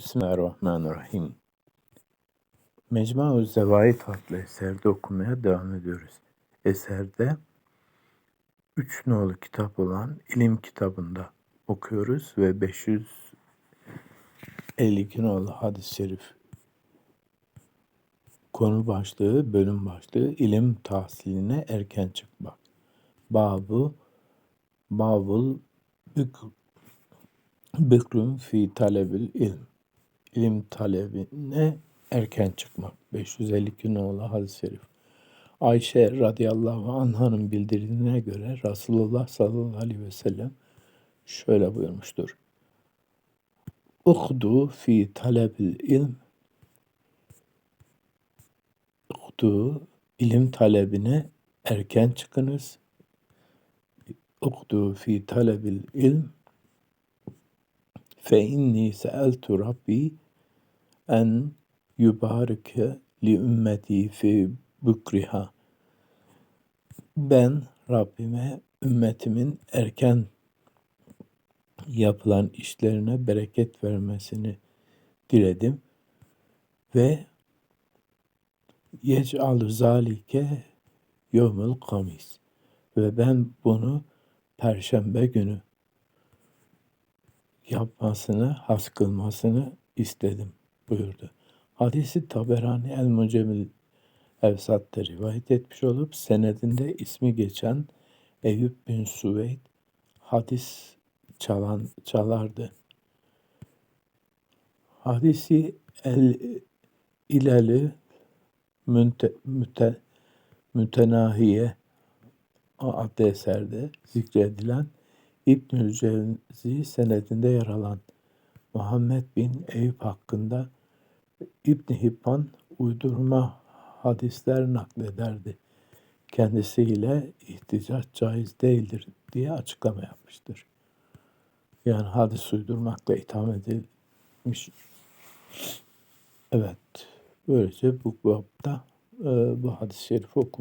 Bismillahirrahmanirrahim. Mecmu Zevaid adlı eserde okumaya devam ediyoruz. Eserde üç nolu kitap olan ilim kitabında okuyoruz ve 552 nolu hadis-i şerif konu başlığı, bölüm başlığı ilim tahsiline erken çıkmak. Babu Babul Bük Bükrüm fi talebil ilm. İlim talebine erken çıkmak. 552 nolu hadis-i şerif. Ayşe radıyallahu anh'ın bildirdiğine göre Resulullah sallallahu aleyhi ve sellem şöyle buyurmuştur. Uhdu fi talebil ilm Uhdu ilim talebine erken çıkınız. Uhdu fi talebil ilm fe inni seeltu rabbi en yubarike li ümmeti fi bükriha. Ben Rabbime ümmetimin erken yapılan işlerine bereket vermesini diledim ve yec'al zalike yevmül kamis ve ben bunu perşembe günü yapmasını, has kılmasını istedim buyurdu. Hadisi Taberani El Mucemil Evsat'ta rivayet etmiş olup senedinde ismi geçen Eyüp bin Süveyd hadis çalan çalardı. Hadisi El İleli münte, müte, Mütenahiye adlı eserde zikredilen İbnül Cevzi senedinde yer alan Muhammed bin Eyüp hakkında İbn Hibban uydurma hadisler naklederdi. Kendisiyle ihticaç caiz değildir diye açıklama yapmıştır. Yani hadis uydurmakla itham edilmiş. Evet, böylece bu babda e, bu hadis-i şerifi oku.